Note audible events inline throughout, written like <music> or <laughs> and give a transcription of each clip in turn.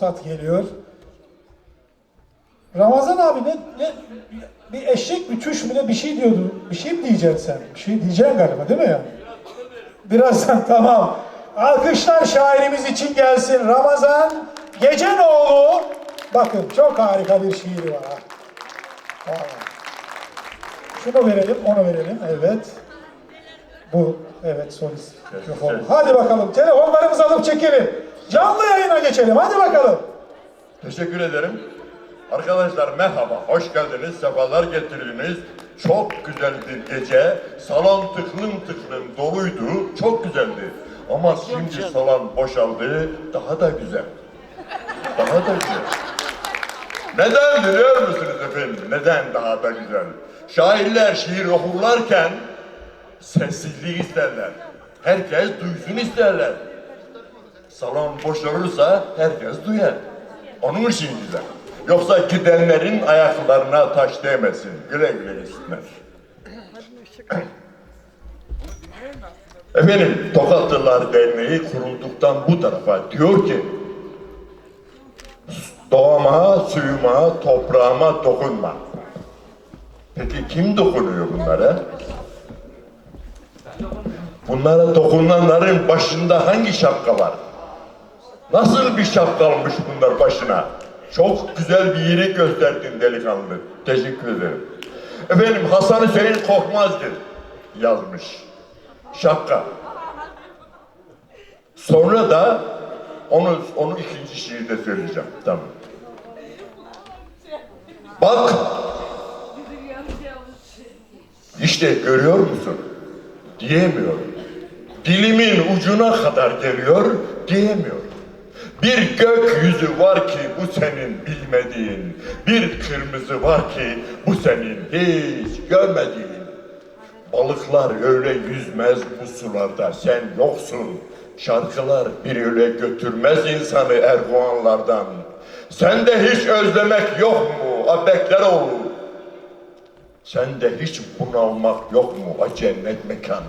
Sat geliyor. Ramazan abi ne, ne bir eşek bir çüş mü ne bir şey diyordu. Bir şey mi diyeceksin sen? Bir şey diyeceksin galiba değil mi ya? Birazdan <laughs> tamam. Alkışlar şairimiz için gelsin. Ramazan Gecenoğlu. Bakın çok harika bir şiiri var. ha. Şunu verelim, onu verelim. Evet. Bu, evet solist mikrofon. Hadi bakalım, telefonlarımızı alıp çekelim. Canlı yayına geçelim, hadi bakalım. Teşekkür ederim. Arkadaşlar merhaba, hoş geldiniz, sefalar getirdiniz. Çok güzel bir gece. Salon tıklım tıklım doluydu, çok güzeldi. Ama şimdi salon boşaldı, daha da güzel. Daha da güzel. Neden biliyor musunuz efendim? Neden daha da güzel? Şairler şiir okurlarken sessizliği isterler. Herkes duysun isterler. Salon boşalırsa herkes duyar. Onun için güzel. Yoksa gidenlerin ayaklarına taş değmesin. Güle güle gitsinler. Efendim Tokatlılar Derneği kurulduktan bu tarafa diyor ki doğama, suyuma, toprağıma dokunma. Peki kim dokunuyor bunlara? Bunlara dokunanların başında hangi şapka var? Nasıl bir şapka almış bunlar başına? Çok güzel bir yeri gösterdin delikanlı. Teşekkür ederim. Efendim Hasan Hüseyin Korkmaz'dır yazmış. Şapka. Sonra da onu onu ikinci şiirde söyleyeceğim. Tamam. Bak işte görüyor musun? Diyemiyorum. Dilimin ucuna kadar geliyor, diyemiyorum. Bir gökyüzü var ki bu senin bilmediğin, bir kırmızı var ki bu senin hiç görmediğin. Balıklar öyle yüzmez bu sularda, sen yoksun. Şarkılar bir öyle götürmez insanı erguvanlardan. Sende hiç özlemek yok mu Abekleroğlu? Sende hiç bunalmak yok mu a mekan?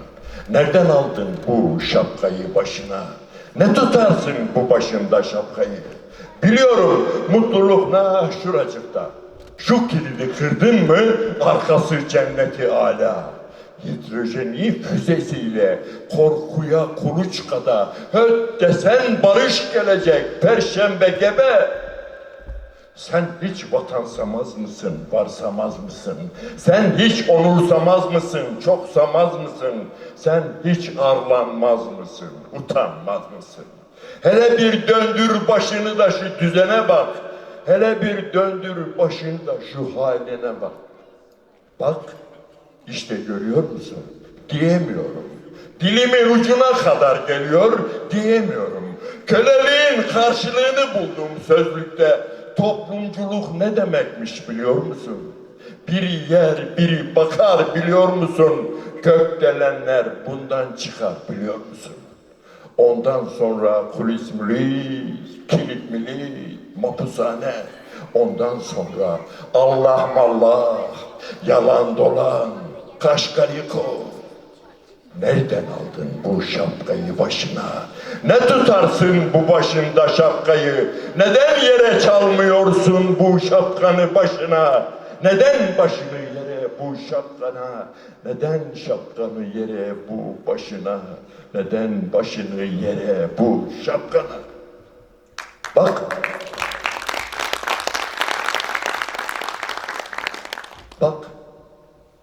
Nereden aldın bu şapkayı başına? Ne tutarsın bu başında şapkayı? Biliyorum mutluluk na şuracıkta. Şu kilidi kırdın mı arkası cenneti ala. Hidrojeni füzesiyle korkuya kuluçkada höt desen barış gelecek perşembe gebe. Sen hiç vatansamaz mısın, varsamaz mısın? Sen hiç onursamaz mısın, çoksamaz mısın? Sen hiç arlanmaz mısın, utanmaz mısın? Hele bir döndür başını da şu düzene bak. Hele bir döndür başını da şu haline bak. Bak, işte görüyor musun? Diyemiyorum. Dilimin ucuna kadar geliyor, diyemiyorum. Köleliğin karşılığını buldum sözlükte. Toplumculuk ne demekmiş biliyor musun? Biri yer, biri bakar biliyor musun? Gökdelenler bundan çıkar biliyor musun? Ondan sonra kulis mülis, kilit milis, mapushane. Ondan sonra Allah mallah, yalan dolan, kaşkariko. Nereden aldın bu şapkayı başına? Ne tutarsın bu başında şapkayı? Neden yere çalmıyorsun bu şapkanı başına? Neden başını yere bu şapkana? Neden şapkanı yere bu başına? Neden başını yere bu şapkana? Bak. Bak.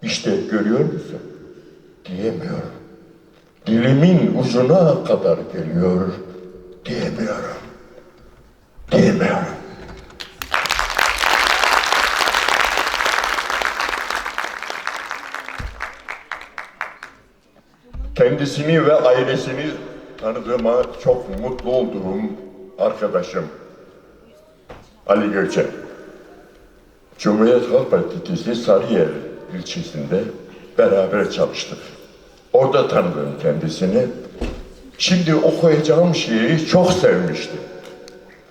İşte görüyor musun? Dilimin ucuna kadar geliyor. Diyemiyorum. Diyemiyorum. Kendisini ve ailesini tanıdığıma çok mutlu olduğum arkadaşım Ali Göçer. Cumhuriyet Halk Partisi Sarıyer ilçesinde beraber çalıştık. Orada tanıdım kendisini. Şimdi okuyacağım şiiri çok sevmişti.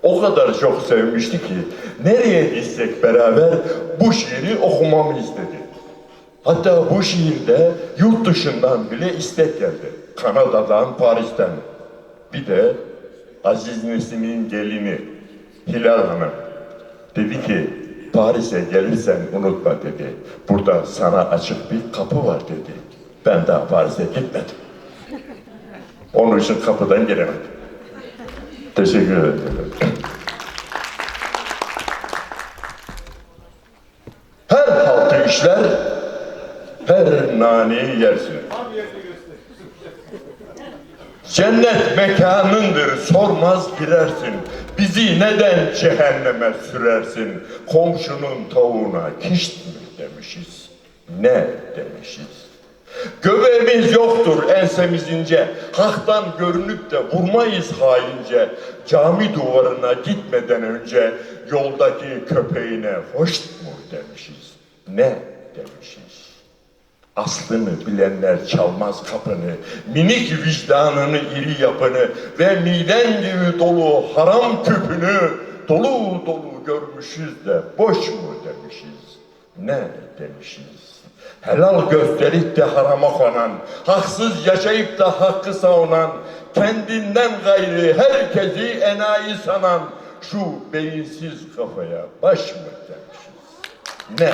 O kadar çok sevmişti ki nereye gitsek beraber bu şiiri okumamı istedi. Hatta bu şiirde yurt dışından bile istek geldi. Kanada'dan, Paris'ten. Bir de Aziz Nesin'in gelini Hilal Hanım dedi ki Paris'e gelirsen unutma dedi. Burada sana açık bir kapı var dedi. Ben daha Paris'e gitmedim. Onun için kapıdan giremedim. Teşekkür ederim. Her haltı işler, her nani yersin. Cennet mekanındır sormaz girersin. Bizi neden cehenneme sürersin? Komşunun tavuğuna kişt mi demişiz? Ne demişiz? Göbeğimiz yoktur ensemiz ince. Haktan görünüp de vurmayız haince. Cami duvarına gitmeden önce yoldaki köpeğine hoş mu demişiz? Ne demişiz? Aslını bilenler çalmaz kapını, minik vicdanını iri yapını ve miden gibi dolu haram küpünü dolu dolu görmüşüz de boş mu demişiz? Ne demişiz? Helal gösterip de harama konan, haksız yaşayıp da hakkı savunan, kendinden gayri herkesi enayi sanan şu beyinsiz kafaya baş mı demişiz? Ne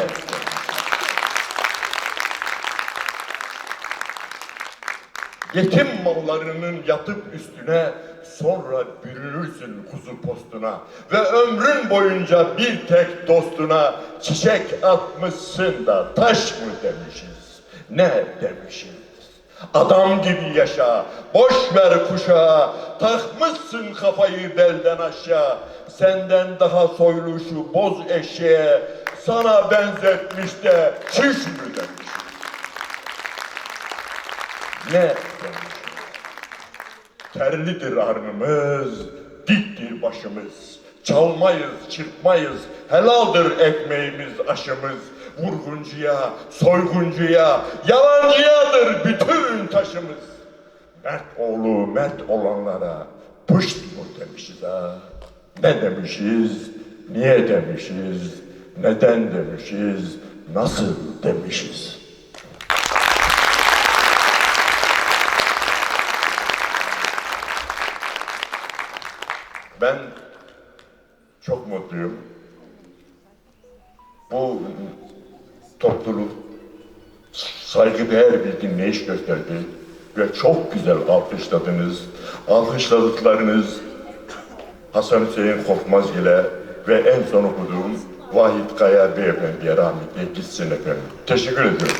Yetim mallarının yatıp üstüne sonra bürünürsün kuzu postuna ve ömrün boyunca bir tek dostuna çiçek atmışsın da taş mı demişiz? Ne demişiz? Adam gibi yaşa, boş ver kuşağı, takmışsın kafayı belden aşağı. Senden daha soylu şu boz eşeğe, sana benzetmiş de çüş mü demiş? Ne? Terlidir arnımız, diktir başımız. Çalmayız, çırpmayız, helaldir ekmeğimiz, aşımız. Vurguncuya, soyguncuya, yalancıyadır bütün taşımız. Mert oğlu mert olanlara pışt mı demişiz ha? Ne demişiz, niye demişiz, neden demişiz, nasıl demişiz? Ben çok mutluyum. Bu topluluk saygıdeğer bir dinleyiş gösterdi ve çok güzel alkışladınız. Alkışladıklarınız Hasan Hüseyin Korkmazgil'e ve en son okuduğum Vahit Kaya Beyefendi'ye rahmetli gitsin efendim. Teşekkür ediyorum.